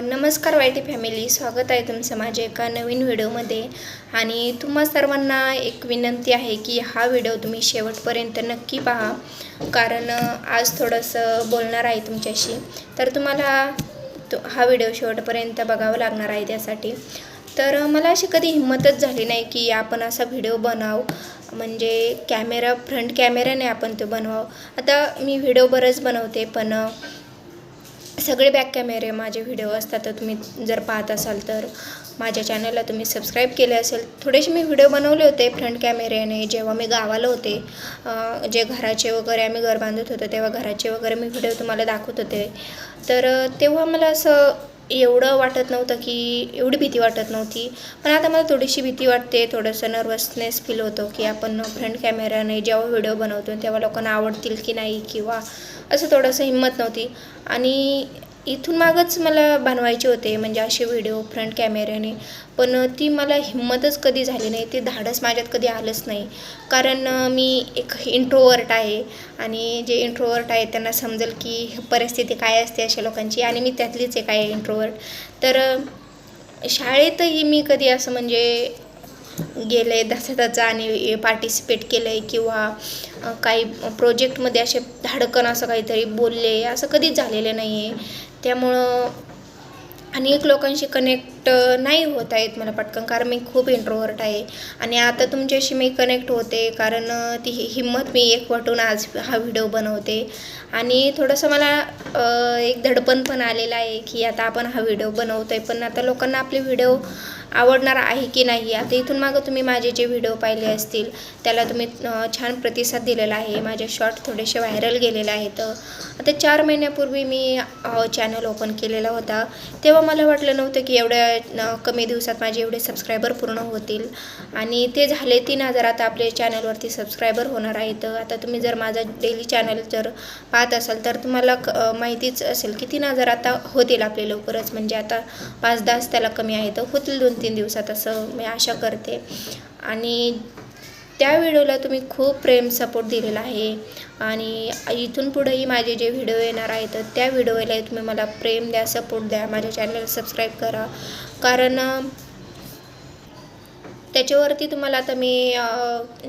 नमस्कार YT family स्वागत आहे तुमचं माझ्या एका नवीन व्हिडिओमध्ये. आणि तुम्हा सर्वांना एक विनंती आहे की हा व्हिडिओ तुम्ही शेवटपर्यंत नक्की पहा. कारण आज थोडंसं बोलणार आहे तुमच्याशी. तर तुम्हाला तो हा व्हिडिओ शेवटपर्यंत बघावा लागणार आहे त्यासाठी. तर मला अशी कधी हिंमतच झाली नाही की आपण असा व्हिडिओ बनाव म्हणजे कॅमेरा फ्रंट कॅमेऱ्याने आपण तो बनवावं. आता मी व्हिडिओ बरंच बनवते पण सगळे बॅक कॅमेरे माझे व्हिडिओ असतात तर तुम्ही जर पाहत असाल तर माझ्या चॅनलला तुम्ही सबस्क्राईब केले असेल. थोडेसे मी व्हिडिओ बनवले होते फ्रंट कॅमेऱ्याने जेव्हा मी गावाला होते जे घराचे वगैरे आम्ही घर बांधत होतो तेव्हा घराचे वगैरे मी व्हिडिओ तुम्हाला दाखवत होते. तर तेव्हा मला असं एवढं वाटत नव्हतं की एवढी भीती वाटत नव्हती. पण आता मला थोडीशी भीती वाटते थोडंसं नर्वसनेस फील होतो की आपण फ्रंट कॅमेऱ्याने जेव्हा व्हिडिओ बनवतो तेव्हा लोकांना आवडतील की नाही किंवा असं थोडंसं हिंमत नव्हती. आणि इथून मागच मला बनवायचे होते म्हणजे असे व्हिडिओ फ्रंट कॅमेऱ्याने पण ती मला हिंमतच कधी झाली नाही ते धाडस माझ्यात कधी आलंच नाही. कारण मी एक इंट्रोवर्ट आहे आणि जे इंट्रोवर्ट आहे त्यांना समजेल की परिस्थिती काय असते अशा लोकांची आणि मी त्यातलीच एक आहे इंट्रोवर्ट तर शाळेतही मी कधी असं म्हणजे गेलं आहे दसाताचा आणि पार्टिसिपेट केलं आहे किंवा काही प्रोजेक्टमध्ये असे धाडकन असं काहीतरी बोलले असं कधीच झालेलं नाही आहे त्यामुळं अनेक लोकांशी कनेक्ट नाही होत आहेत मला पटकन कारण मी खूप इंट्रोवर्ट आहे. आणि आता तुमच्याशी मी कनेक्ट होते कारण ती हिंमत मी एक वाटून आज हा व्हिडिओ बनवते. आणि थोडंसं मला एक धडपण पण आलेलं आहे की आता आपण हा व्हिडिओ बनवतो आहे पण आता लोकांना आपले व्हिडिओ आवडणार आहे की नाही आता इथून मागं तुम्ही माझे जे व्हिडिओ पाहिले असतील त्याला तुम्ही छान प्रतिसाद दिलेला आहे. माझे शॉर्ट थोडेसे व्हायरल गेलेले आहेत. आता चार महिन्यापूर्वी मी चॅनल ओपन केलेला होता. तेव्हा मला वाटलं नव्हतं की एवढ्या अ, कमी दिवसात माझे एवढे सबस्क्रायबर पूर्ण होतील. आणि ते झाले तीन हजार आता आपल्या चॅनलवरती सबस्क्रायबर होणार आहेत. आता तुम्ही जर माझा डेली चॅनल जर पाहत असाल तर तुम्हाला क माहितीच असेल की तीन हजार आता होतील आपले लवकरच. म्हणजे आता पाच दहाच त्याला कमी आहेत. होतील दोन तीन दिवसात असं मी आशा करते. आणि त्या व्हिडिओला तुम्ही खूप प्रेम सपोर्ट दिलेला आहे. आणि इथून पुढेही माझे जे व्हिडिओ येणार आहेत त्या व्हिडिओला तुम्ही मला प्रेम द्या सपोर्ट द्या. माझ्या चॅनलला सबस्क्राईब करा. कारण त्याच्यावरती तुम्हाला आता मी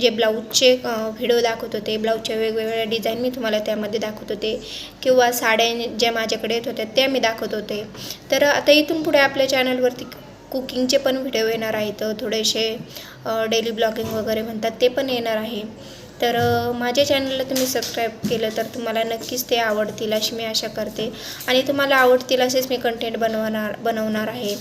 जे ब्लाऊजचे व्हिडिओ दाखवत होते ब्लाऊजच्या वेगवेगळ्या डिझाईन मी तुम्हाला त्यामध्ये दाखवत होते. किंवा साड्या ज्या माझ्याकडे येत होत्या त्या मी दाखवत होते. तर आता इथून पुढे आपल्या चॅनलवरती कुकिंगचे पण व्हिडिओ येणार आहेत थोडेसे डेली ब्लॉगिंग वगैरे म्हणतात ते पण येणार आहे. तर माझ्या चॅनलला तुम्ही सबस्क्राईब केलं तर तुम्हाला नक्कीच ते आवडतील अशी मी आशा करते. आणि तुम्हाला आवडतील असेच मी कंटेंट बनवणार बनवणार आहे.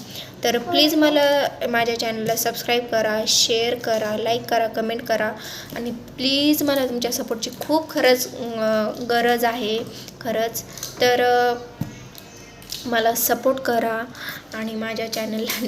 तर प्लीज मला माझ्या चॅनलला सबस्क्राईब करा शेअर करा लाईक करा कमेंट करा. आणि प्लीज मला तुमच्या सपोर्टची खूप खरंच गरज आहे. खरंच. तर मला सपोर्ट करा. आणि माझ्या चॅनलला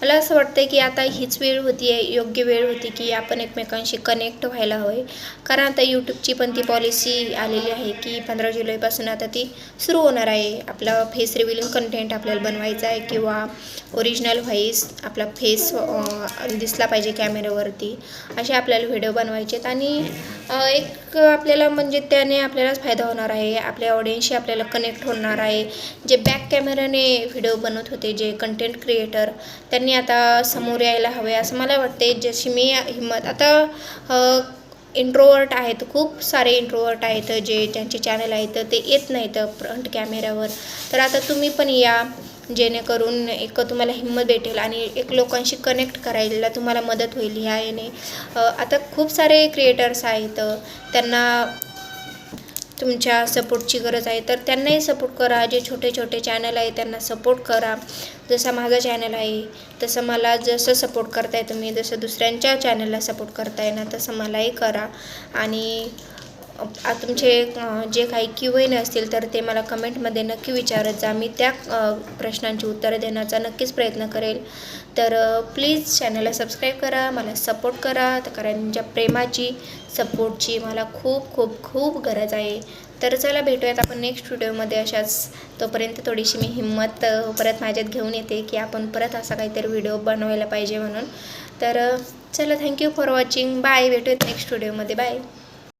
मला असं वाटतं की आता हीच वेळ होती आहे योग्य वेळ होती की आपण एकमेकांशी कनेक्ट व्हायला हवे. कारण आता यूट्यूबची पण ती पॉलिसी आलेली आहे की पंधरा जुलैपासून आता ती सुरू होणार आहे. आपला फेस रिव्हिलिंग कंटेंट आपल्याला बनवायचा आहे किंवा ओरिजिनल व्हॉईस आपला फेस दिसला पाहिजे कॅमेऱ्यावरती असे आपल्याला व्हिडिओ बनवायचे आहेत आणि एक आपल्याला म्हणजे त्याने आपल्यालाच फायदा होणार आहे. आपल्या ऑडियन्सशी आपल्याला कनेक्ट होणार आहे. जे बॅक कॅमेऱ्याने व्हिडिओ बनवत होते जे कंटेंट क्रिएटर त्यांनी आता समोर यायला हवे असं मला वाटते जशी मी हिंमत आता इंट्रोवर्ट आहेत. खूप सारे इंट्रोवर्ट आहेत जे त्यांचे चॅनल आहेत. ते येत नाहीत फ्रंट कॅमेऱ्यावर तर आता तुम्ही पण या. जेणेकरून एक तुम्हाला हिंमत भेटेल आणि एक लोकांशी कनेक्ट करायला तुम्हाला मदत होईल ह्या याने. आता खूप सारे क्रिएटर्स आहेत. त्यांना तुमच्या सपोर्टची गरज आहे तर त्यांनाही सपोर्ट करा. जे छोटे छोटे चॅनल आहे त्यांना सपोर्ट करा. जसा माझा चॅनल आहे तसं मला जसं सपोर्ट करताय तुम्ही जसं दुसऱ्यांच्या चॅनलला सपोर्ट करताय ना तसं मलाही करा. आणि तुमचे जे काही क्यू एन असतील तर ते मला कमेंटमध्ये नक्की विचारत जा. मी त्या प्रश्नांची उत्तरं देण्याचा नक्कीच प्रयत्न करेल. तर प्लीज चॅनलला सबस्क्राईब करा मला सपोर्ट करा तर कारण प्रेमाची सपोर्टची मला खूप खूप खूप गरज आहे. तर चला भेटूयात आपण नेक्स्ट व्हिडिओमध्ये अशाच तोपर्यंत थोडीशी मी हिंमत परत माझ्यात घेऊन येते की आपण परत असा काहीतरी व्हिडिओ बनवायला पाहिजे म्हणून. तर चला thank you for watching bye भेटूयात नेक्स्ट व्हिडिओमध्ये बाय